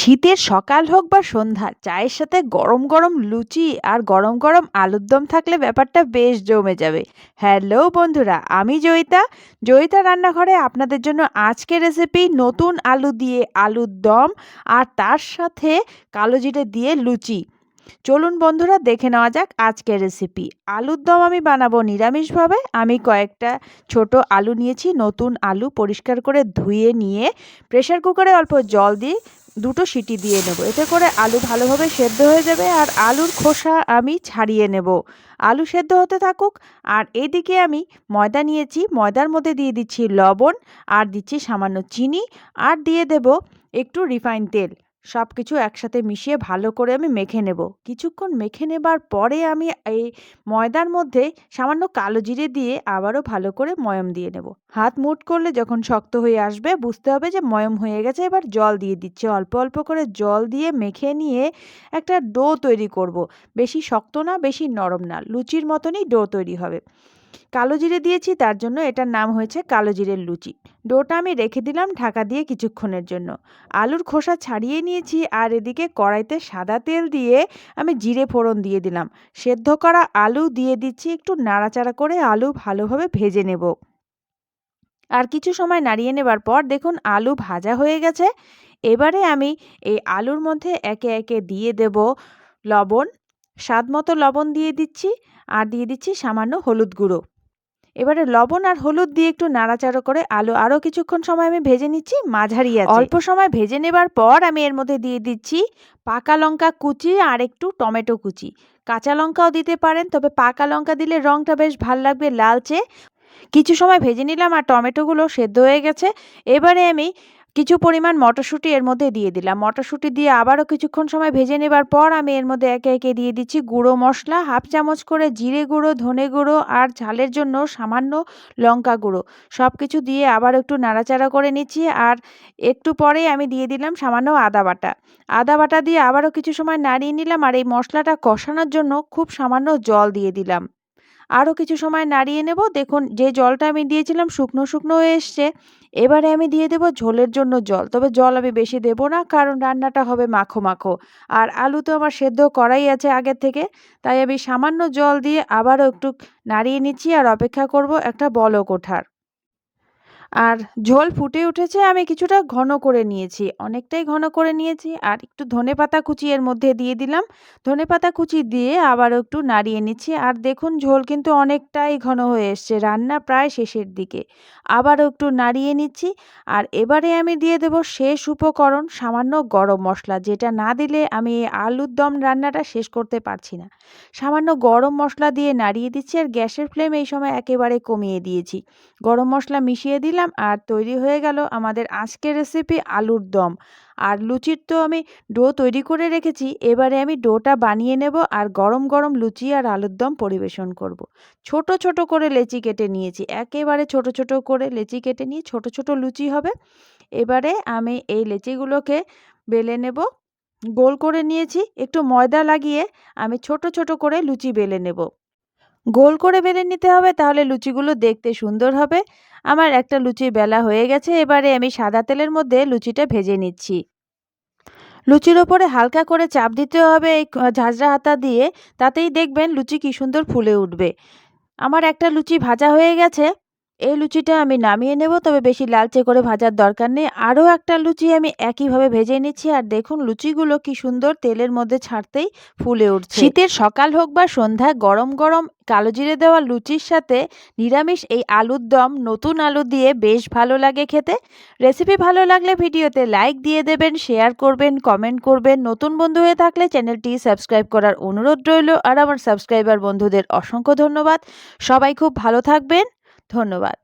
শীতের সকাল হোক বা সন্ধ্যা, চায়ের সাথে গরম গরম লুচি আর গরম গরম আলুর দম থাকলে ব্যাপারটা বেশ জমে যাবে। হ্যালো বন্ধুরা, আমি জয়িতা। জয়িতা রান্নাঘরে আপনাদের জন্য আজকের রেসিপি নতুন আলু দিয়ে আলুর দম আর তার সাথে কালো জিরে দিয়ে লুচি। চলুন বন্ধুরা দেখে নেওয়া যাক আজকের রেসিপি আলুর দম আমি বানাবো নিরামিষভাবে। আমি কয়েকটা ছোট আলু নিয়েছি, নতুন আলু পরিষ্কার করে ধুয়ে নিয়ে প্রেশার কুকারে অল্প জল দিয়ে দুটো সিটি দিয়ে নেব। এতে করে আলু ভালোভাবে সেদ্ধ হয়ে যাবে আর আলুর খোসা আমি ছাড়িয়ে নেব। আলু সেদ্ধ হতে থাকুক। আর এদিকে আমি ময়দা নিয়েছি। ময়দার মধ্যে দিয়ে দিচ্ছি লবণ আর দিচ্ছি সামান্য চিনি। আর দিয়ে দেব একটু রিফাইন তেল। সব কিছু একসাথে মিশিয়ে ভালো করে আমি মেখে নেব। কিছুক্ষণ মেখে নেবার পরে আমি এই ময়দার মধ্যে সামান্য কালো জিরে দিয়ে আবারও ভালো করে ময়ম দিয়ে নেব। হাত মুট করলে যখন শক্ত হয়ে আসবে, বুঝতে হবে যে ময়ম হয়ে গেছে, এবার জল দিয়ে দিচ্ছে। অল্প অল্প করে জল দিয়ে মেখে নিয়ে একটা ডো তৈরি করব। বেশি শক্ত না, বেশি নরম না, লুচির মতনই ডো তৈরি হবে। কালো জিরে দিয়েছি, তার জন্য এটার নাম হয়েছে কালো জিরের লুচি। ডোটা আমি রেখে দিলাম ঢাকা দিয়ে কিছুক্ষণের জন্য। আলুর খোসা ছাড়িয়ে নিয়েছি আর এদিকে কড়াইতে সাদা তেল দিয়ে আমি জিরে ফোড়ন দিয়ে দিলাম। সেদ্ধ করা আলু দিয়ে দিচ্ছি, একটু নাড়াচাড়া করে আলু ভালোভাবে ভেজে নেব। আর কিছু সময় নাড়িয়ে নেবার পর দেখুন আলু ভাজা হয়ে গেছে। এবারে আমি এই আলুর মধ্যে একে একে দিয়ে দেব লবণ স্বাদ মতো লবণ দিয়ে দিচ্ছি, আর দিয়ে দিচ্ছি সামান্য হলুদ গুঁড়ো। এবারে লবণ আর হলুদ দিয়ে একটু নাড়াচাড়া করে আলু আরও কিছুক্ষণ সময় আমি ভেজে নিচ্ছি, মাঝারি আছে। অল্প সময় ভেজে নেবার পর আমি এর মধ্যে দিয়ে দিচ্ছি পাকা লঙ্কা কুচি আর একটু টমেটো কুচি। কাঁচা লঙ্কাও দিতে পারেন, তবে পাকা লঙ্কা দিলে রঙটা বেশ ভালো লাগবে লালচে। কিছু সময় ভেজে নিলাম আর টমেটোগুলো সেদ্ধ হয়ে গেছে। এবারে আমি কিছু পরিমাণ মটরশুঁটি এর মধ্যে দিয়ে দিলাম। মটরশুঁটি দিয়ে আবারও কিছুক্ষণ সময় ভেজে নেবার পর আমি এর মধ্যে একে একে দিয়ে দিচ্ছি গুঁড়ো মশলা, হাফ চামচ করে জিরে গুঁড়ো, ধনে গুঁড়ো আর ঝালের জন্য সামান্য লঙ্কা গুঁড়ো। সব কিছু দিয়ে আবার একটু নাড়াচাড়া করে নিচ্ছি আর একটু পরে আমি দিয়ে দিলাম সামান্য আদা বাটা। আদা বাটা দিয়ে আবারও কিছু সময় নাড়িয়ে নিলাম আর এই মশলাটা কষানোর জন্য খুব সামান্য জল দিয়ে দিলাম। আরও কিছু সময় নাড়িয়ে নেব। দেখুন, যে জলটা আমি দিয়েছিলাম শুকনো শুকনো হয়ে এসছে। এবারে আমি দিয়ে দেব ঝোলের জন্য জল। তবে জল আমি বেশি দেব না, কারণ রান্নাটা হবে মাখো মাখো। আর আলু তো আমার সেদ্ধ করাই আছে আগের থেকে। তাই আমি সামান্য জল দিয়ে আবারও একটু নাড়িয়ে নিচ্ছি আর অপেক্ষা করব একটা বলক ওঠার। আর ঝোল ফুটে উঠেছে, আমি কিছুটা ঘন করে নিয়েছি। অনেকটাই ঘন করে নিয়েছি আর একটু ধনে পাতা কুচি এর মধ্যে দিয়ে দিলাম। ধনে পাতা কুচি দিয়ে আবার একটু নাড়িয়ে নিচ্ছি আর দেখুন ঝোল কিন্তু অনেকটাই ঘন হয়ে এসছে রান্না প্রায় শেষের দিকে। আবারও একটু নাড়িয়ে নিচ্ছি আর এবারে আমি দিয়ে দেব শেষ উপকরণ সামান্য গরম মশলা, যেটা না দিলে আমি আলুর দম রান্নাটা শেষ করতে পারছি না। সামান্য গরম মশলা দিয়ে নাড়িয়ে দিচ্ছি আর গ্যাসের ফ্লেম এই সময় একেবারে কমিয়ে দিয়েছি। গরম মশলা মিশিয়ে দিলাম দিলাম আর তৈরি হয়ে গেল আমাদের আজকের রেসিপি আলুর দম। আর লুচির তো আমি ডো তৈরি করে রেখেছি, এবারে আমি ডোটা বানিয়ে নেব আর গরম গরম লুচি আর আলুর দম পরিবেশন করব। ছোট ছোট করে লেচি কেটে নিয়েছি, একেবারে ছোট ছোট করে লেচি কেটে নিয়ে ছোট ছোট লুচি হবে। এবারে আমি এই লেচিগুলোকে বেলে নেব, গোল করে নিয়েছি, একটু ময়দা লাগিয়ে আমি ছোট ছোট করে লুচি বেলে নেব। গোল করে বেলে নিতে হবে, তাহলে লুচিগুলো দেখতে সুন্দর হবে। আমার একটা লুচি বেলা হয়ে গেছে, এবারে আমি সাদা তেলের মধ্যে লুচিটা ভেজে নিচ্ছি। লুচির ওপরে হালকা করে চাপ দিতে হবে এই ঝাঁঝরা হাতা দিয়ে, তাতেই দেখবেন লুচি কি সুন্দর ফুলে উঠবে। আমার একটা লুচি ভাজা হয়ে গেছে এই লুচিটা আমি নামিয়ে নেব, তবে বেশি লালচে করে ভাজার দরকার নেই। আরও একটা লুচি আমি একইভাবে ভেজে নিচ্ছি, আর দেখুন লুচিগুলো কি সুন্দর তেলের মধ্যে ছাড়তেই ফুলে উঠছে। শীতের সকাল হোক বা সন্ধ্যা, গরম গরম কালো জিরে দেওয়া লুচির সাথে নিরামিষ এই আলুর দম, নতুন আলু দিয়ে বেশ ভালো লাগে খেতে। রেসিপি ভালো লাগলে ভিডিওতে লাইক দিয়ে দেবেন, শেয়ার করবেন, কমেন্ট করবেন। নতুন বন্ধু হয়ে থাকলে চ্যানেলটি সাবস্ক্রাইব করার অনুরোধ রইল। আর আমার সাবস্ক্রাইবার বন্ধুদের অসংখ্য ধন্যবাদ। সবাই খুব ভালো থাকবেন। ধন্যবাদ।